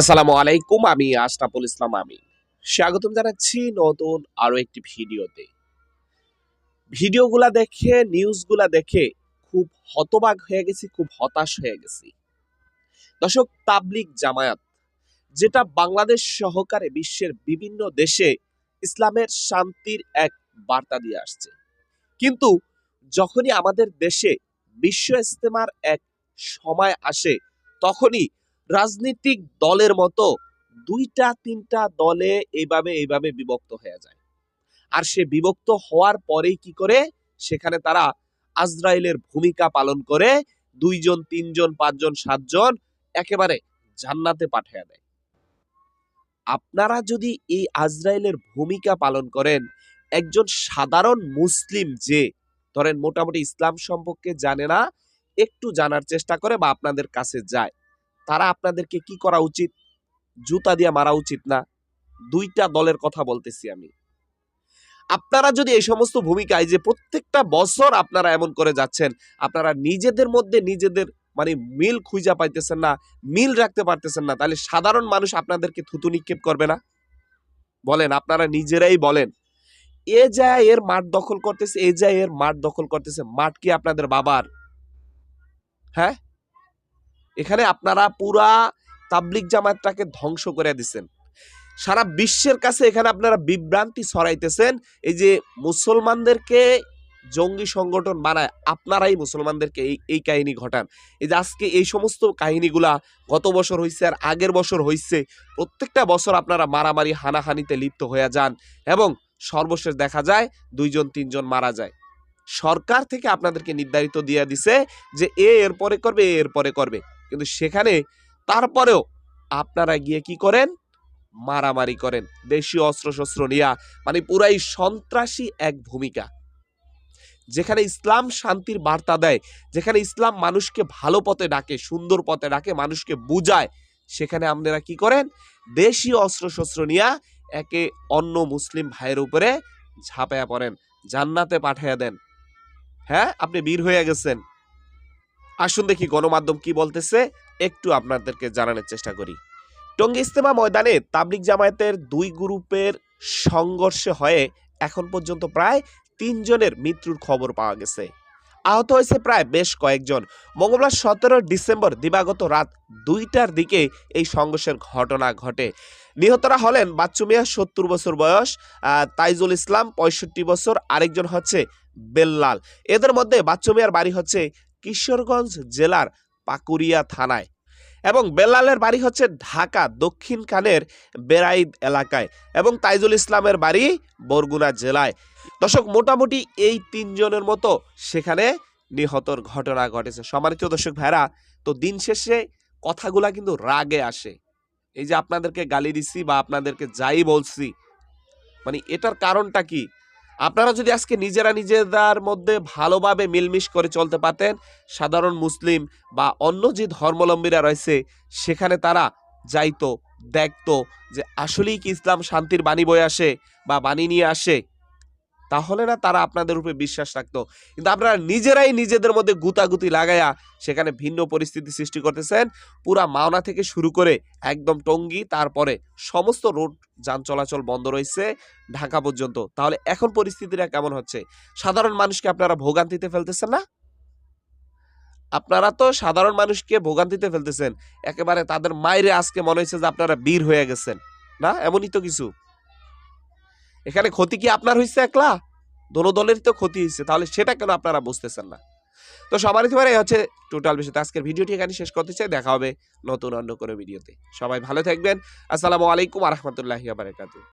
আসসালামু আলাইকুম, আমি আশরাফুল ইসলাম আমি স্বাগতম জানাচ্ছি নতুন আরও একটি ভিডিওতে। ভিডিওগুলা দেখে, নিউজগুলা দেখে খুব হতবাক হয়ে গেছি, খুব হতাশ হয়ে গেছি। দর্শক তাবলিক জামায়াত, যেটা বাংলাদেশ সহকারে বিশ্বের বিভিন্ন দেশে ইসলামের শান্তির এক বার্তা দিয়ে আসছে। কিন্তু যখনই আমাদের দেশে বিশ্ব ইস্তেমার এক সময় আসে, তখনই রাজনৈতিক দলের মতো দুইটা, তিনটা দলে এইভাবে এইভাবে বিভক্ত হয়ে যায়। আর সে বিভক্ত হওয়ার পরেই কি করে? সেখানে তারা আজরাইলের ভূমিকা পালন করে, দুইজন, তিনজন, পাঁচজন, সাতজন একেবারে জান্নাতে পাঠিয়ে দেয়। আপনারা যদি এই আজরাইলের ভূমিকা পালন করেন, একজন সাধারণ মুসলিম যে, ধরেন মোটামুটি ইসলাম সম্পর্কে জানে না, একটু জানার চেষ্টা করে বা আপনাদের কাছে যায়। তারা আপনাদেরকে কি করা উচিত? জুতা দিয়ে মারা উচিত না? দুইটা দলের কথা বলতেছি আমি। আপনারা যদি এই সমস্ত ভূমিকায় যে প্রত্যেকটা বছর আপনারা এমন করে যাচ্ছেন, আপনারা নিজেদের মধ্যে নিজেদের মানে মিল খুঁজা পাইতেছেন না, মিল রাখতে পারতেছেন না, তাহলে সাধারণ মানুষ আপনাদেরকে থুতু নিক্ষেপ করবে না? বলেন, আপনারা নিজেরাই বলেন। এ যায় এর মাঠ দখল করতেছে, এ যায় এর মাঠ দখল করতেছে, মাঠ কি আপনাদের বাবার? হ্যাঁ? এখানে আপনারা পুরা তাবলিক জামাতটাকে ধ্বংস করে দিচ্ছেন সারা বিশ্বের কাছে এখানে আপনারা বিভ্রান্তি ছড়াইতেছেন, এই যে মুসলমানদেরকে জঙ্গি সংগঠন বানায়, আপনারাই মুসলমানদেরকে এই এই কাহিনী ঘটান। এই যে আজকে এই সমস্ত কাহিনীগুলা গত বছর হয়েছে আর আগের বছর হয়েছে প্রত্যেকটা বছর আপনারা মারামারি, হানাহানিতে লিপ্ত হয়ে যান এবং সর্বশেষ দেখা যায় দুইজন, তিনজন মারা যায়। সরকার থেকে আপনাদেরকে নির্ধারিত দিয়ে দিছে যে এ এরপরে করবে, এ এরপরে করবে। কিন্তু সেখানে তারপরেও আপনারা গিয়ে কি করেন? মারামারি করেন। দেশীয় অস্ত্র শস্ত্র নিয়া মানে পুরাই সন্ত্রাসী এক ভূমিকা। যেখানে ইসলাম শান্তির বার্তা দেয়, যেখানে ইসলাম মানুষকে ভালো পথে ডাকে, সুন্দর পথে ডাকে, মানুষকে বুঝায়, সেখানে আপনারা কি করেন? দেশীয় অস্ত্র শস্ত্র নিয়া একে অন্য মুসলিম ভাইয়ের উপরে ঝাঁপায়া পড়েন, জান্নাতে পাঠাইয়া দেন। হ্যাঁ? আপনি বীর হয়ে গেছেন। আসুন দেখি গণমাধ্যম কি বলতেছে, একটু আপনাদেরকে জানানোর চেষ্টা করি। টঙ্গী ইস্তেমা ময়দানে তাবলিক জামায়াতের দুই গ্রুপের সংঘর্ষে হয়ে এখন পর্যন্ত প্রায় তিনজনের মৃত্যুর খবর পাওয়া গেছে। আহত হয়েছে প্রায় বেশ কয়েকজন। মঙ্গলবার সতেরো ডিসেম্বর দিবাগত রাত দুইটার দিকে এই সংঘর্ষের ঘটনা ঘটে। নিহতরা হলেন বাচ্চু মিয়া, সত্তর বছর বয়স তাইজুল ইসলাম, পঁয়ষট্টি বছর, আরেকজন হচ্ছে বেল্লাল। এদের মধ্যে বাচ্চু মিয়ার বাড়ি হচ্ছে কিশোরগঞ্জ জেলার পাকুরিয়া থানায় এবং বেল্লালের বাড়ি হচ্ছে ঢাকা দক্ষিণ কানের বেরাইদ এলাকায় এবং তাইজুল ইসলামের বাড়ি বরগুনা জেলায়। দর্শক, মোটামুটি এই তিনজনের মতো সেখানে নিহতর ঘটনা ঘটেছে। সম্মানিত দর্শক ভাইরা, তো দিন শেষে কথাগুলা কিন্তু রাগে আসে। এই যে আপনাদেরকে গালি দিছি বা আপনাদেরকে যাই বলছি মানে এটার কারণটা কি? আপনারা যদি আজকে নিজেরা নিজেদের মধ্যে ভালোভাবে মিলমিশ করে চলতে পারতেন, সাধারণ মুসলিম বা অন্য যে ধর্মলম্বীরা রয়েছে, সেখানে তারা যাইতো, দেখত যে আসলেই কি ইসলাম শান্তির বাণী বয়ে আসে বা বাণী নিয়ে আসে। তাহলে না তারা আপনাদের উপরে বিশ্বাস রাখতো। কিন্তু আপনারা নিজেরাই নিজেদের মধ্যে গুতাগুতি লাগায়া সেখানে ভিন্ন পরিস্থিতি সৃষ্টি করতেছেন। পুরা মাওনা থেকে শুরু করে একদম টঙ্গী, তারপরে সমস্ত রোড যান চলাচল বন্ধ রয়েছে ঢাকা পর্যন্ত। তাহলে এখন পরিস্থিতিটা কেমন হচ্ছে? সাধারণ মানুষকে আপনারা ভোগান্তিতে ফেলতেছেন না? আপনারা তো সাধারণ মানুষকে ভোগান্তিতে ফেলতেছেন। একেবারে তাদের মায়েরে আজকে মনে হয়েছে যে আপনারা বীর হয়ে গেছেন। না? এমনই তো কিছু। এখানে ক্ষতি কি আপনার হয়েছে একলা? দোনো দলের তো ক্ষতি হয়েছে তাহলে সেটা কেন আপনারা বুঝতেছেন না? তো সবারই তো এই হচ্ছে টোটাল বিষয়। আজকের ভিডিওটি এখানে শেষ করতে চাই, দেখা হবে নতুন অন্য কোনো ভিডিওতে। সবাই ভালো থাকবেন। আসসালামু আলাইকুম আ রহমতুল্লাহি